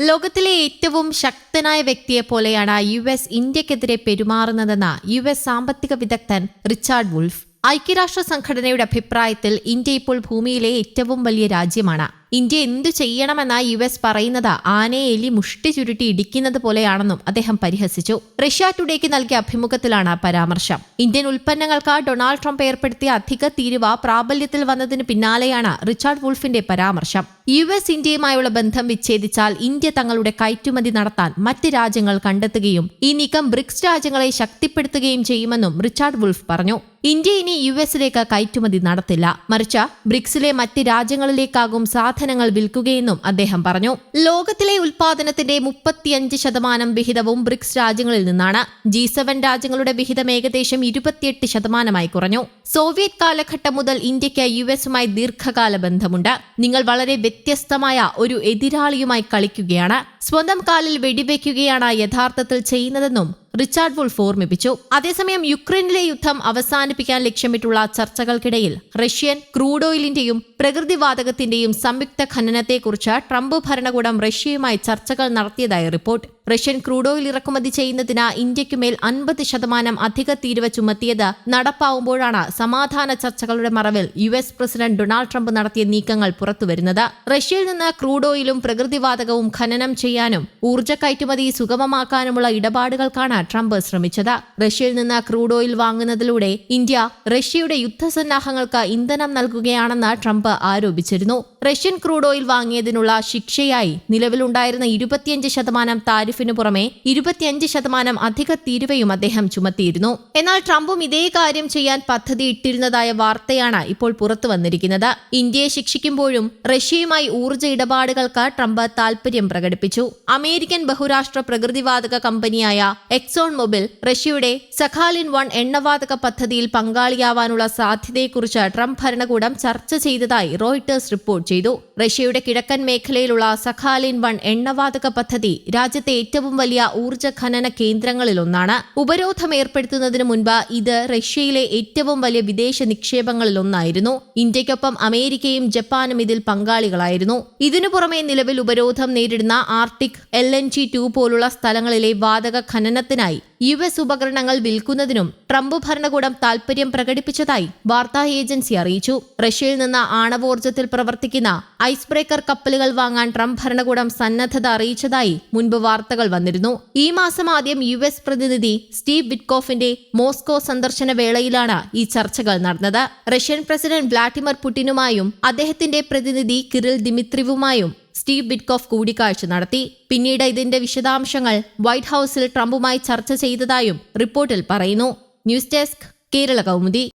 ലോകത്തിലെ ഏറ്റവും ശക്തനായ വ്യക്തിയെ പോലെയാണ് യു എസ് ഇന്ത്യക്കെതിരെ പെരുമാറുന്നതെന്ന് യു എസ് സാമ്പത്തിക വിദഗ്ധൻ റിച്ചാർഡ് വുൾഫ്. ഐക്യരാഷ്ട്ര സംഘടനയുടെ അഭിപ്രായത്തിൽ ഇന്ത്യ ഇപ്പോൾ ഭൂമിയിലെ ഏറ്റവും വലിയ രാജ്യമാണ്. ഇന്ത്യ എന്തു ചെയ്യണമെന്ന യു എസ് പറയുന്നത്? ആനയെ എലി മുഷ്ടി ചുരുട്ടി ഇടിക്കുന്നത് പോലെയാണെന്നും അദ്ദേഹം പരിഹസിച്ചു. റഷ്യ ടുഡേക്ക് നൽകിയ അഭിമുഖത്തിലാണ് പരാമർശം. ഇന്ത്യൻ ഉൽപ്പന്നങ്ങൾക്ക് ഡൊണാൾഡ് ട്രംപ് ഏർപ്പെടുത്തിയ അധിക തീരുവ പ്രാബല്യത്തിൽ വന്നതിന് പിന്നാലെയാണ് റിച്ചാർഡ് വുൾഫിന്റെ പരാമർശം. യു എസ് ഇന്ത്യയുമായുള്ള ബന്ധം വിച്ഛേദിച്ചാൽ ഇന്ത്യ തങ്ങളുടെ കയറ്റുമതി നടത്താൻ മറ്റ് രാജ്യങ്ങൾ കണ്ടെത്തുകയും ഈ നീക്കം ബ്രിക്സ് രാജ്യങ്ങളെ ശക്തിപ്പെടുത്തുകയും ചെയ്യുമെന്നും റിച്ചാർഡ് വുൾഫ് പറഞ്ഞു. ഇന്ത്യ ഇനി യു എസിലേക്ക് കയറ്റുമതി നടത്തില്ല. മറിച്ച് ബ്രിക്സിലെ മറ്റ് രാജ്യങ്ങളിലേക്കാകും സാധനങ്ങൾ വിൽക്കുകയെന്നും അദ്ദേഹം പറഞ്ഞു. ലോകത്തിലെ ഉൽപാദനത്തിന്റെ മുപ്പത്തിയഞ്ച് ശതമാനം വിഹിതവും ബ്രിക്സ് രാജ്യങ്ങളിൽ നിന്നാണ്. ജി സെവൻ രാജ്യങ്ങളുടെ വിഹിതം ഏകദേശം ഇരുപത്തിയെട്ട് ശതമാനമായി കുറഞ്ഞു. സോവിയറ്റ് കാലഘട്ടം മുതൽ ഇന്ത്യയ്ക്ക് യു എസുമായി ദീർഘകാല ബന്ധമുണ്ട്. നിങ്ങൾ വളരെ വ്യത്യസ്തമായ ഒരു എതിരാളിയുമായി കളിക്കുകയാണ്. സ്വന്തം കാലിൽ വെടിവെക്കുകയാണ് യഥാർത്ഥത്തിൽ ചെയ്യുന്നതെന്നും റിച്ചാർഡ് വുൾഫ് ഓർമ്മിപ്പിച്ചു അതേസമയം യുക്രൈനിലെ യുദ്ധം അവസാനിപ്പിക്കാൻ ലക്ഷ്യമിട്ടുള്ള ചർച്ചകൾക്കിടയിൽ റഷ്യൻ ക്രൂഡ് ഓയിലിന്റെയും പ്രകൃതിവാതകത്തിന്റെയും സംയുക്ത ഖനനത്തെക്കുറിച്ച് ട്രംപ് ഭരണകൂടം റഷ്യയുമായി ചർച്ചകൾ നടത്തിയതായി റിപ്പോർട്ട്. റഷ്യൻ ക്രൂഡ് ഓയിൽ ഇറക്കുമതി ചെയ്യുന്നതിന് ഇന്ത്യക്കുമേൽ അൻപത് ശതമാനം അധിക തീരുവ ചുമത്തിയത് നടപ്പാവുമ്പോഴാണ് സമാധാന ചർച്ചകളുടെ മറവിൽ U S president Donald Trump നടത്തിയ നീക്കങ്ങൾ പുറത്തുവരുന്നത്. റഷ്യയിൽ നിന്ന് ക്രൂഡ് ഓയിലും പ്രകൃതിവാതകവും ഖനനം ചെയ്യാനും ഊർജ കയറ്റുമതി സുഗമമാക്കാനുമുള്ള ഇടപാടുകൾക്കാണ് ട്രംപ് ശ്രമിച്ചത്. റഷ്യയിൽ നിന്ന് ക്രൂഡ് ഓയിൽ വാങ്ങുന്നതിലൂടെ ഇന്ത്യ റഷ്യയുടെ യുദ്ധസന്നാഹങ്ങൾക്ക് ഇന്ധനം നൽകുകയാണെന്ന് ട്രംപ് ആരോപിച്ചിരുന്നു. റഷ്യൻ ക്രൂഡ് ഓയിൽ വാങ്ങിയതിനുള്ള ശിക്ഷയായി നിലവിലുണ്ടായിരുന്ന ഇരുപത്തിയഞ്ച് ശതമാനം താരിഫിനു പുറമെ ഇരുപത്തിയഞ്ച് ശതമാനം അധിക തീരുവയും അദ്ദേഹം ചുമത്തിയിരുന്നു. എന്നാൽ ട്രംപും ഇതേ കാര്യം ചെയ്യാൻ പദ്ധതി ഇട്ടിരുന്നതായ വാർത്തയാണ് ഇപ്പോൾ പുറത്തു വന്നിരിക്കുന്നത്. ഇന്ത്യയെ ശിക്ഷിക്കുമ്പോഴും റഷ്യയുമായി ഊർജ ഇടപാടുകൾക്ക് ട്രംപ് താൽപര്യം പ്രകടിപ്പിച്ചു. അമേരിക്കൻ ബഹുരാഷ്ട്ര പ്രകൃതിവാതക കമ്പനിയായ എക്സോൺ മൊബിൽ റഷ്യയുടെ സഖാലിൻ വൺ എണ്ണവാതക പദ്ധതിയിൽ പങ്കാളിയാവാനുള്ള സാധ്യതയെക്കുറിച്ച് ട്രംപ് ഭരണകൂടം ചർച്ച ചെയ്തതായി റോയിട്ടേഴ്സ് റിപ്പോർട്ട് ചെയ്തു. റഷ്യയുടെ കിഴക്കൻ മേഖലയിലുള്ള സഖാലിൻ വൺ എണ്ണവാതക പദ്ധതി രാജ്യത്തെ ഏറ്റവും വലിയ ഊർജ ഖനന കേന്ദ്രങ്ങളിലൊന്നാണ്. ഉപരോധം ഏർപ്പെടുത്തുന്നതിന് മുൻപ് ഇത് റഷ്യയിലെ ഏറ്റവും വലിയ വിദേശ നിക്ഷേപങ്ങളിലൊന്നായിരുന്നു. ഇന്ത്യക്കൊപ്പം അമേരിക്കയും ജപ്പാനും ഇതിൽ പങ്കാളികളായിരുന്നു. ഇതിനു പുറമെ നിലവിൽ ഉപരോധം നേരിടുന്ന Arctic L N G two പോലുള്ള സ്ഥലങ്ങളിലെ വാതക ഖനനത്തിനായി യു എസ് ഉപകരണങ്ങൾ വിൽക്കുന്നതിനും ട്രംപ് ഭരണകൂടം താൽപര്യം പ്രകടിപ്പിച്ചതായി വാർത്താ ഏജൻസി അറിയിച്ചു. റഷ്യയിൽ നിന്ന് ആണവോർജത്തിൽ പ്രവർത്തിക്കുന്ന ഐസ് ബ്രേക്കർ കപ്പലുകൾ വാങ്ങാൻ ട്രംപ് ഭരണകൂടം സന്നദ്ധത അറിയിച്ചതായി മുൻപ് വാർത്തകൾ വന്നിരുന്നു. ഈ മാസം ആദ്യം യു എസ് പ്രതിനിധി സ്റ്റീവ് വിറ്റ്കോഫിന്റെ മോസ്കോ സന്ദർശന വേളയിലാണ് ഈ ചർച്ചകൾ നടന്നത്. റഷ്യൻ പ്രസിഡന്റ് വ്ളാഡിമിർ പുടിനുമായും അദ്ദേഹത്തിന്റെ പ്രതിനിധി കിറിൽ ദിമിത്രിവുമായും സ്റ്റീവ് ബിറ്റ്കോഫ് കൂടിക്കാഴ്ച നടത്തി. പിന്നീട് ഇതിന്റെ വിശദാംശങ്ങൾ വൈറ്റ് ഹൌസിൽ ട്രംപുമായി ചർച്ച ചെയ്തതായും റിപ്പോർട്ടിൽ പറയുന്നു. News desk Kerala Kaumudi.